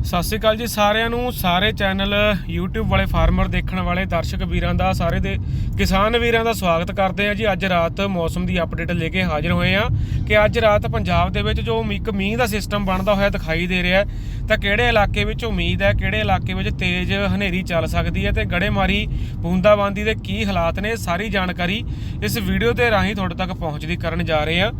ਸਤਿ ਸ਼੍ਰੀ ਅਕਾਲ ਜੀ ਸਾਰਿਆਂ ਨੂੰ। ਸਾਰੇ ਚੈਨਲ YouTube ਵਾਲੇ ਫਾਰਮਰ ਦੇਖਣ ਵਾਲੇ ਦਰਸ਼ਕ ਵੀਰਾਂ ਦਾ, ਸਾਰੇ ਦੇ ਕਿਸਾਨ ਵੀਰਾਂ ਦਾ ਸਵਾਗਤ ਕਰਦੇ ਆ ਜੀ। ਅੱਜ ਰਾਤ ਮੌਸਮ ਦੀ ਅਪਡੇਟ ਲੈ ਕੇ ਹਾਜ਼ਰ ਹੋਏ ਆ ਕਿ ਅੱਜ ਰਾਤ ਪੰਜਾਬ ਦੇ ਵਿੱਚ ਜੋ ਇੱਕ ਮੀਂਹ ਦਾ ਸਿਸਟਮ ਬਣਦਾ ਹੋਇਆ ਦਿਖਾਈ ਦੇ ਰਿਹਾ ਤਾਂ ਕਿਹੜੇ ਇਲਾਕੇ ਵਿੱਚ ਉਮੀਦ ਹੈ, ਕਿਹੜੇ ਇਲਾਕੇ ਵਿੱਚ ਤੇਜ਼ ਹਨੇਰੀ ਚੱਲ ਸਕਦੀ ਹੈ ਤੇ ਗੜੇਮਾਰੀ, ਬੂੰਦਾਬਾਂਦੀ ਦੇ ਕੀ ਹਾਲਾਤ ਨੇ, ਸਾਰੀ ਜਾਣਕਾਰੀ ਇਸ ਵੀਡੀਓ ਦੇ ਰਾਹੀਂ ਤੁਹਾਡੇ ਤੱਕ ਪਹੁੰਚਦੀ ਕਰਨ ਜਾ ਰਹੇ ਆ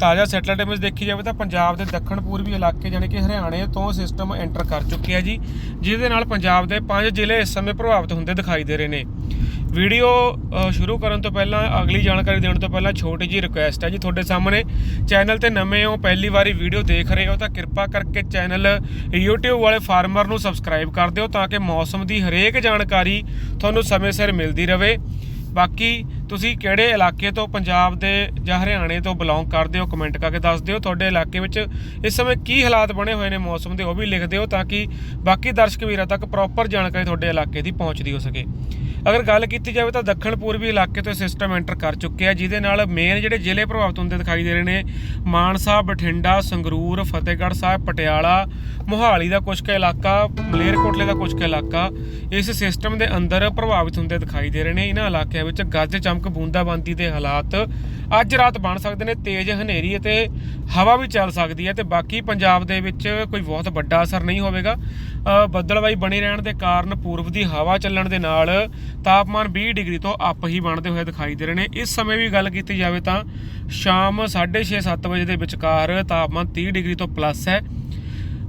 ਤਾਜ਼ਾ ਸੈਟਲਾਈਟ ਇਮੇਜ ਦੇਖੀ ਜਾਵੇ ਤਾਂ ਪੰਜਾਬ ਦੇ ਦੱਖਣ ਪੂਰਬੀ ਇਲਾਕੇ ਜਾਣੀ ਕਿ ਹਰਿਆਣੇ ਤੋਂ ਸਿਸਟਮ ਐਂਟਰ ਕਰ ਚੁੱਕਿਆ ਜੀ, ਜਿਹਦੇ ਨਾਲ ਪੰਜਾਬ ਦੇ ਪੰਜ ਜ਼ਿਲ੍ਹੇ ਇਸ ਸਮੇਂ ਪ੍ਰਭਾਵਿਤ ਹੁੰਦੇ ਦਿਖਾਈ ਦੇ ਰਹੇ ਨੇ। ਵੀਡੀਓ ਸ਼ੁਰੂ ਕਰਨ ਤੋਂ ਪਹਿਲਾਂ, ਅਗਲੀ ਜਾਣਕਾਰੀ ਦੇਣ ਤੋਂ ਪਹਿਲਾਂ ਛੋਟੀ ਜੀ ਰਿਕੁਐਸਟ ਹੈ ਜੀ ਤੁਹਾਡੇ ਸਾਹਮਣੇ। ਚੈਨਲ ਤੇ ਨਵੇਂ ਹੋ, ਪਹਿਲੀ ਵਾਰੀ ਵੀਡੀਓ ਦੇਖ ਰਹੇ ਹੋ ਤਾਂ ਕਿਰਪਾ ਕਰਕੇ ਚੈਨਲ YouTube ਵਾਲੇ ਫਾਰਮਰ ਨੂੰ ਸਬਸਕ੍ਰਾਈਬ ਕਰ ਦਿਓ ਤਾਂ ਕਿ ਮੌਸਮ ਦੀ ਹਰੇਕ ਜਾਣਕਾਰੀ ਤੁਹਾਨੂੰ ਸਮੇਂ ਸਿਰ ਮਿਲਦੀ ਰਹੇ। ਬਾਕੀ ਤੁਸੀਂ ਕਿਹੜੇ ਇਲਾਕੇ ਤੋਂ ਪੰਜਾਬ ਦੇ ਜਾਂ ਹਰਿਆਣੇ ਤੋਂ ਬਿਲੋਂਗ ਕਰਦੇ ਹੋ ਕਮੈਂਟ ਕਰਕੇ ਦੱਸ ਦਿਓ। ਤੁਹਾਡੇ ਇਲਾਕੇ ਵਿੱਚ ਇਸ ਸਮੇਂ ਕੀ ਹਾਲਾਤ ਬਣੇ ਹੋਏ ਨੇ, ਮੌਸਮ ਦੇ ਉਹ ਵੀ ਲਿਖ ਦਿਓ ਤਾਂ ਕਿ ਬਾਕੀ ਦਰਸ਼ਕ ਵੀਰਾਂ ਤੱਕ ਪ੍ਰੋਪਰ ਜਾਣਕਾਰੀ ਤੁਹਾਡੇ ਇਲਾਕੇ ਦੀ ਪਹੁੰਚਦੀ ਹੋ ਸਕੇ। ਅਗਰ ਗੱਲ ਕੀਤੀ ਜਾਵੇ ਤਾਂ ਦੱਖਣ ਪੂਰਬੀ ਇਲਾਕੇ ਤੋਂ ਸਿਸਟਮ ਐਂਟਰ ਕਰ ਚੁੱਕਿਆ ਜਿਹਦੇ ਨਾਲ ਮੇਨ ਜਿਹੜੇ ਜ਼ਿਲ੍ਹੇ ਪ੍ਰਭਾਵਿਤ ਹੁੰਦੇ ਦਿਖਾਈ ਦੇ ਰਹੇ ਨੇ, ਮਾਨਸਾ, ਬਠਿੰਡਾ, ਸੰਗਰੂਰ, ਫਤਿਹਗੜ੍ਹ ਸਾਹਿਬ, ਪਟਿਆਲਾ, ਮੋਹਾਲੀ ਦਾ ਕੁਝ ਕੁ ਇਲਾਕਾ, ਮਲੇਰਕੋਟਲੇ ਦਾ ਕੁਝ ਕੁ ਇਲਾਕਾ, ਇਸ ਸਿਸਟਮ ਦੇ ਅੰਦਰ ਪ੍ਰਭਾਵਿਤ ਹੁੰਦੇ ਦਿਖਾਈ ਦੇ ਰਹੇ ਨੇ। ਇਹਨਾਂ ਇਲਾਕਿਆਂ ਵਿੱਚ ਗੱਜ ਚਮਕ ਬੂੰਦਾਬਾਂਦੀ ਦੇ ਹਾਲਾਤ ਅੱਜ ਰਾਤ ਬਣ ਸਕਦੇ ਨੇ ਤੇਜ਼ ਹਨੇਰੀ ਅਤੇ ਹਵਾ ਵੀ ਚੱਲ ਸਕਦੀ ਹੈ ਤੇ ਬਾਕੀ ਪੰਜਾਬ ਦੇ ਵਿੱਚ ਕੋਈ ਬਹੁਤ ਵੱਡਾ ਅਸਰ ਨਹੀਂ ਹੋਵੇਗਾ। ਅ, ਬਣੀ ਰਹਿਣ ਦੇ ਕਾਰਨ ਪੂਰਬ ਦੀ ਹਵਾ ਚੱਲਣ ਦੇ ਨਾਲ ਤਾਪਮਾਨ 20 ਡਿਗਰੀ ਤੋਂ ਅੱਪ ਹੀ ਬਣਦੇ ਹੋਏ ਦਿਖਾਈ ਦੇ ਰਹੇ ਨੇ। ਇਸ ਸਮੇਂ ਵੀ ਗੱਲ ਕੀਤੀ ਜਾਵੇ ਤਾਂ ਸ਼ਾਮ 6:30 7 ਵਜੇ ਦੇ ਵਿਚਕਾਰ ਤਾਪਮਾਨ 30 ਡਿਗਰੀ ਤੋਂ ਪਲੱਸ ਹੈ।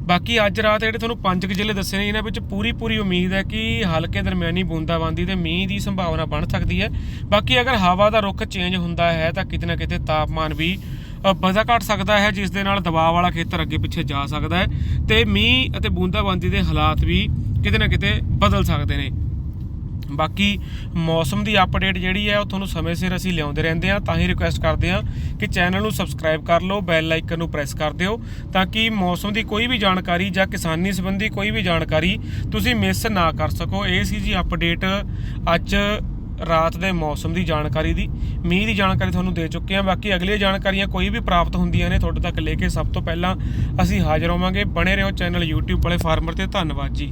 ਬਾਕੀ ਅੱਜ ਰਾਤ ਜਿਹੜੇ ਤੁਹਾਨੂੰ ਪੰਜ ਕੁ ਜ਼ਿਲ੍ਹੇ ਦੱਸੇ ਨੇ ਇਹਨਾਂ ਵਿੱਚ ਪੂਰੀ ਪੂਰੀ ਉਮੀਦ ਹੈ ਕਿ ਹਲਕੇ ਦਰਮਿਆਨੀ ਬੂੰਦਾਬਾਂਦੀ ਤੇ ਮੀਂਹ ਦੀ ਸੰਭਾਵਨਾ ਬਣ ਸਕਦੀ ਹੈ। ਬਾਕੀ ਅਗਰ ਹਵਾ ਦਾ ਰੁਖ ਚੇਂਜ ਹੁੰਦਾ ਹੈ ਤਾਂ ਕਿਤੇ ਨਾ ਕਿਤੇ ਤਾਪਮਾਨ ਵੀ ਅ, ਵਧਾ ਘਟ ਸਕਦਾ ਹੈ ਜਿਸ ਦੇ ਨਾਲ ਦਬਾਅ ਵਾਲਾ ਖੇਤਰ ਅੱਗੇ ਪਿੱਛੇ ਜਾ ਸਕਦਾ ਹੈ ਤੇ ਮੀਂਹ ਅਤੇ ਬੂੰਦਾਬਾਂਦੀ ਦੇ ਹਾਲਾਤ ਵੀ ਕਿਤੇ ਨਾ ਕਿਤੇ ਬਦਲ ਸਕਦੇ ਨੇ। ਬਾਕੀ ਮੌਸਮ ਦੀ ਅਪਡੇਟ ਜਿਹੜੀ ਹੈ ਉਹ ਤੁਹਾਨੂੰ ਸਮੇਂ ਸਿਰ ਅਸੀਂ ਲਿਆਉਂਦੇ ਰਹਿੰਦੇ ਹਾਂ, ਤਾਂ ਹੀ ਰਿਕੁਐਸਟ ਕਰਦੇ ਹਾਂ ਕਿ ਚੈਨਲ ਨੂੰ ਸਬਸਕ੍ਰਾਈਬ ਕਰ ਲਓ ਬੈਲ ਆਈਕਨ ਨੂੰ ਪ੍ਰੈਸ ਕਰ ਦਿਓ, ਤਾਂ ਕਿ ਮੌਸਮ ਦੀ ਕੋਈ ਵੀ ਜਾਣਕਾਰੀ ਜਾਂ ਕਿਸਾਨੀ ਸੰਬੰਧੀ ਕੋਈ ਵੀ ਜਾਣਕਾਰੀ ਤੁਸੀਂ ਮਿਸ ਨਾ ਕਰ ਸਕੋ। ਇਹ ਸੀ ਜੀ ਅਪਡੇਟ ਅੱਜ ਰਾਤ ਦੇ ਮੌਸਮ ਦੀ ਜਾਣਕਾਰੀ ਦੀ। ਮੀਂਹ ਦੀ ਜਾਣਕਾਰੀ ਤੁਹਾਨੂੰ ਦੇ ਚੁੱਕੇ ਹਾਂ। ਬਾਕੀ ਅਗਲੀਆਂ ਜਾਣਕਾਰੀਆਂ ਕੋਈ ਵੀ ਪ੍ਰਾਪਤ ਹੁੰਦੀਆਂ ਨੇ, ਤੁਹਾਡੇ ਤੱਕ ਲੈ ਕੇ ਸਭ ਤੋਂ ਪਹਿਲਾਂ ਅਸੀਂ ਹਾਜ਼ਰ ਹੋਵਾਂਗੇ। ਬਣੇ ਰਹੋ ਚੈਨਲ YouTube ਵਾਲੇ ਫਾਰਮਰ ਤੇ। ਧੰਨਵਾਦ ਜੀ।